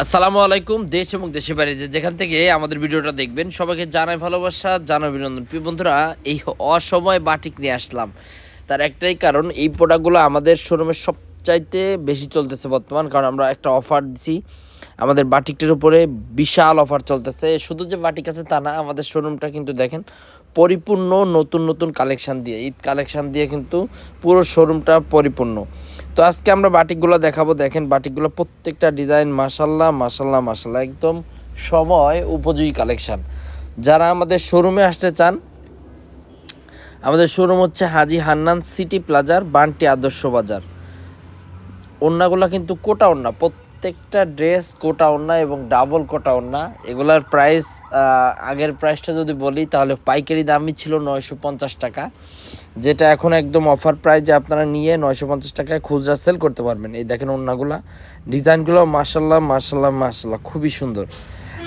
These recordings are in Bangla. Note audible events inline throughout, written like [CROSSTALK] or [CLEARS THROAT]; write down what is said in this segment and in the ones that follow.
আসসালামু আলাইকুম, দেশ এবং দেশের বাইরে যেখান থেকে আমাদের ভিডিওটা দেখবেন, সবাইকে জানাই ভালোবাসা, জানাই অভিনন্দন। প্রিয় বন্ধুরা, এই অসময় বাটিক নিয়ে আসলাম। তার একটাই কারণ, এই প্রোডাক্টগুলো আমাদের শোরুমের সবচাইতে বেশি চলতেছে বর্তমান, কারণ আমরা একটা অফার দিছি। আমাদের বাটিকটির উপরে বিশাল অফার চলতেছে। শুধু যে বাটিক আছে তা না, আমাদের শোরুমটা কিন্তু দেখেন, পরিপূর্ণ নতুন নতুন কালেকশন দিয়ে, ঈদ কালেকশন দিয়ে কিন্তু পুরো শোরুমটা পরিপূর্ণ। তো আজকে আমরা বাটিকগুলো দেখাবো। দেখেন বাটিকগুলো প্রত্যেকটা ডিজাইন মাসাল্লাহ মাসাল্লাহ মাসাল্লাহ একদম সময় উপযোগী কালেকশান। যারা আমাদের শোরুমে আসতে চান, আমাদের শোরুম হচ্ছে হাজি হান্নান সিটি প্লাজার বান্টি আদর্শ বাজার। ওন্নাগুলো কিন্তু কোটা ওন্না প্রত্যেকটা ড্রেস কোটা ওন্না এবং ডাবল কোটা ওন্না এগুলার প্রাইস আগের প্রাইসটা যদি বলি, তাহলে পাইকারি দামই ছিল নয়শো পঞ্চাশ টাকা। যেটা এখন একদম অফার প্রাইজে আপনারা নিয়ে নয়শো পঞ্চাশ টাকায় খুচরা সেল করতে পারবেন। এই দেখেন ওন্নাগুলা ডিজাইনগুলো মাসাল্লাহ মাসাল্লাহ মাসাল্লাহ খুবই সুন্দর।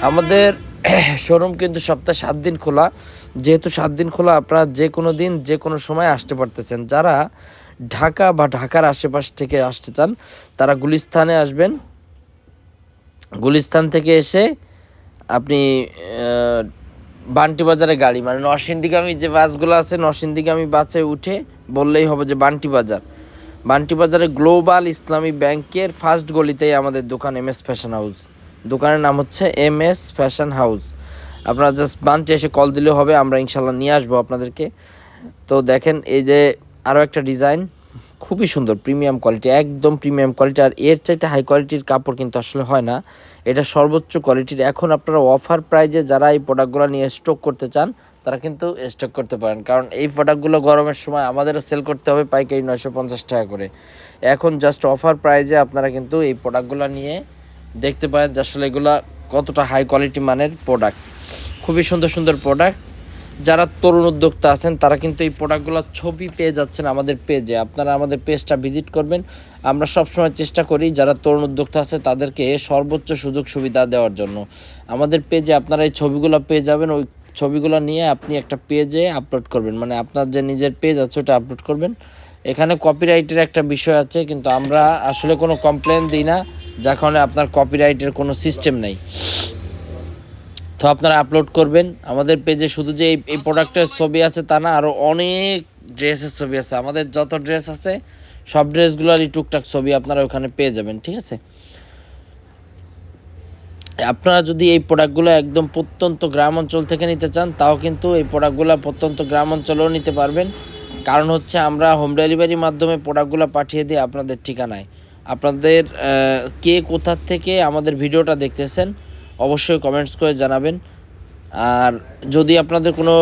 আমাদের [CLEARS THROAT] শোরুম কিন্তু সপ্তাহে সাত দিন খোলা। যেহেতু সাত দিন খোলা, আপনারা যে কোনো দিন, যে কোনো সময় আসতে পারতেছেন। যারা ঢাকা বা ঢাকার আশেপাশ থেকে আসতে চান, তারা গুলিস্তানে আসবেন। গুলিস্তান থেকে এসে আপনি বান্টি বাজারে গাড়ি মানে নরসিংদীগামী যে বাসগুলো আছে, নরসিংদীগামী বাসে উঠে বললেই হবে যে বান্টি বাজার বান্টি বাজারে গ্লোবাল ইসলামী ব্যাংকের ফার্স্ট গলিতেই আমাদের দোকান এম এস ফ্যাশন হাউস। দোকানের নাম হচ্ছে এম এস ফ্যাশন হাউস। আপনারা জাস্ট বান্টি এসে কল দিলেও হবে, আমরা ইনশাল্লাহ নিয়ে আসব আপনাদেরকে। তো দেখেন, এই যে আরও একটা ডিজাইন। খুবই সুন্দর প্রিমিয়াম কোয়ালিটি একদম প্রিমিয়াম কোয়ালিটি আর এর চাইতে হাই কোয়ালিটির কাপড় কিন্তু আসলে হয় না। এটা সর্বোচ্চ কোয়ালিটির এখন আপনারা অফার প্রাইজে যারা এই প্রোডাক্টগুলো নিয়ে স্টক করতে চান, তারা কিন্তু স্টক করতে পারেন। কারণ এই প্রোডাক্টগুলো গরমের সময় আমাদেরও সেল করতে হবে পাইকারি নয়শো পঞ্চাশ টাকা করে। এখন জাস্ট অফার প্রাইজে আপনারা কিন্তু এই প্রোডাক্টগুলো নিয়ে দেখতে পারেন যে আসলে এগুলা কতটা হাই কোয়ালিটি মানের প্রোডাক্ট খুবই সুন্দর সুন্দর প্রোডাক্ট যারা তরুণ উদ্যোক্তা আছেন, তারা কিন্তু এই প্রোডাক্টগুলোর ছবি পেয়ে যাচ্ছেন আমাদের পেজে আপনারা আমাদের পেজটা ভিজিট করবেন। আমরা সবসময় চেষ্টা করি যারা তরুণ উদ্যোক্তা আছে, তাদেরকে সর্বোচ্চ সুযোগ সুবিধা দেওয়ার জন্য। আমাদের পেজে আপনারা এই ছবিগুলো পেয়ে যাবেন। ওই ছবিগুলো নিয়ে আপনি একটা পেজে আপলোড করবেন। মানে আপনার যে নিজের পেজ আছে, ওটা আপলোড করবেন। এখানে কপিরাইটের একটা বিষয় আছে, কিন্তু আমরা আসলে কোনো কমপ্লেন দিই না। যার কারণে আপনার কপিরাইটের কোনো সিস্টেম নেই। তো আপনারা আপলোড করবেন। আমাদের পেজে শুধু যে এই প্রোডাক্টের ছবি আছে তা না আরও অনেক ড্রেসের ছবি আছে। আমাদের যত ড্রেস আছে, সব ড্রেসগুলোরই টুকটাক ছবি আপনারা ওখানে পেয়ে যাবেন, ঠিক আছে? আপনারা যদি এই প্রোডাক্টগুলো একদম প্রত্যন্ত গ্রাম অঞ্চল থেকে নিতে চান, তাও কিন্তু এই প্রোডাক্টগুলো প্রত্যন্ত গ্রাম অঞ্চলেও নিতে পারবেন। কারণ হচ্ছে আমরা হোম ডেলিভারির মাধ্যমে প্রোডাক্টগুলো পাঠিয়ে দিই আপনাদের ঠিকানায়। আপনাদের কে কোথার থেকে আমাদের ভিডিওটা দেখতেছেন অবশ্যই কমেন্টস করে জানাবেন। আর যদি আপনাদের কোনো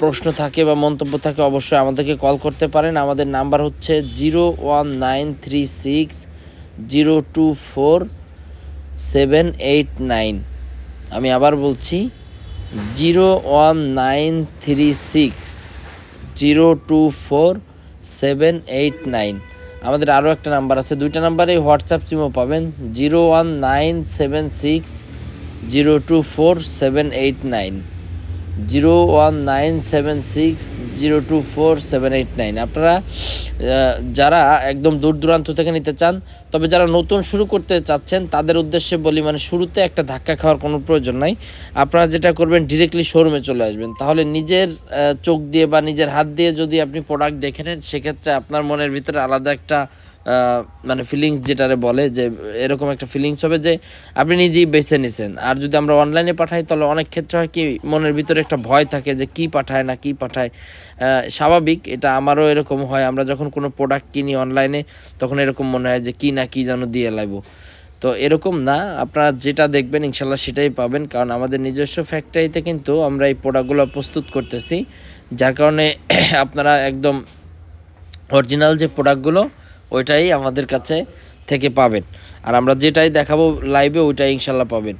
প্রশ্ন থাকে বা মন্তব্য থাকে, অবশ্যই আমাদেরকে কল করতে পারেন। আমাদের নাম্বার হচ্ছে zero one nine three six zero two four seven eight nine আমি আবার বলছি zero one nine three six zero two four seven eight nine আমাদের আরও একটা নাম্বার আছে। দুইটা নাম্বারে হোয়াটসঅ্যাপ সিমও পাবেন। Zero one nine seven six zero two four seven eight nine. Zero one nine seven six zero two four seven eight nine. আপনারা যারা একদম দূর দূরান্ত থেকে নিতে চান, তবে যারা নতুন শুরু করতে চাচ্ছেন, তাদের উদ্দেশ্যে বলি মানে শুরুতে একটা ধাক্কা খাওয়ার কোনো প্রয়োজন নাই। আপনারা যেটা করবেন ডিরেক্টলি শোরুমে চলে আসবেন। তাহলে নিজের চোখ দিয়ে বা নিজের হাত দিয়ে যদি আপনি প্রোডাক্ট দেখে নেন, সেক্ষেত্রে আপনার মনের ভিতরে আলাদা একটা মানে ফিলিংস যেটারে বলে যে, এরকম একটা ফিলিংস হবে যে আপনি নিজেই বেছে নিছেন। আর যদি আমরা অনলাইনে পাঠাই, তাহলে অনেক ক্ষেত্রে হয় কি, মনের ভিতরে একটা ভয় থাকে যে কি পাঠায় না কি পাঠায়। স্বাভাবিক, এটা আমারও এরকম হয়। আমরা যখন কোনো প্রোডাক্ট কিনি অনলাইনে তখন এরকম মনে হয় যে কি না কি যেন দিয়ে লাগবো তো এরকম না, আপনারা যেটা দেখবেন, ইনশাল্লাহ সেটাই পাবেন। কারণ আমাদের নিজস্ব ফ্যাক্টরিতে কিন্তু আমরা এই প্রোডাক্টগুলো প্রস্তুত করতেছি। যার কারণে [CLEARS THROAT] আপনারা একদম অরিজিনাল যে প্রোডাক্টগুলো ওইটাই আমাদের কাছে থেকে পাবেন। আর আমরা যেটাই দেখাবো লাইভে ওইটাই ইনশাল্লাহ পাবেন।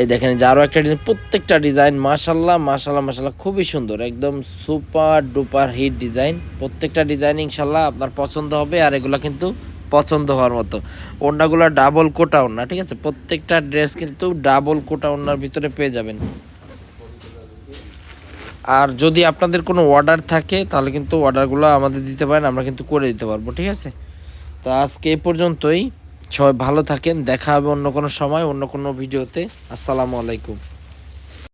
এই দেখেন যে আরও একটা ডিজাইন প্রত্যেকটা ডিজাইন মাশাল্লাহ মাশাল্লাহ মাশাল্লাহ, খুবই সুন্দর, একদম সুপার ডুপার হিট ডিজাইন প্রত্যেকটা ডিজাইন ইনশাল্লাহ আপনার পছন্দ হবে, আর এগুলো কিন্তু পছন্দ হওয়ার মতো। ওড়নাগুলো ডাবল কোটা ওড়না, ঠিক আছে? প্রত্যেকটা ড্রেস কিন্তু ডাবল কোটা ওড়নার ভিতরে পেয়ে যাবেন। আর যদি আপনাদের কোনো অর্ডার থাকে, তাহলে কিন্তু অর্ডারগুলো আমাদের দিতে পারেন, আমরা কিন্তু করে দিতে পারব, ঠিক আছে? তো আজকে এ পর্যন্তই। সবাই ভালো থাকেন, দেখা হবে অন্য কোনো সময়, অন্য কোনো ভিডিওতে। আসসালামু আলাইকুম।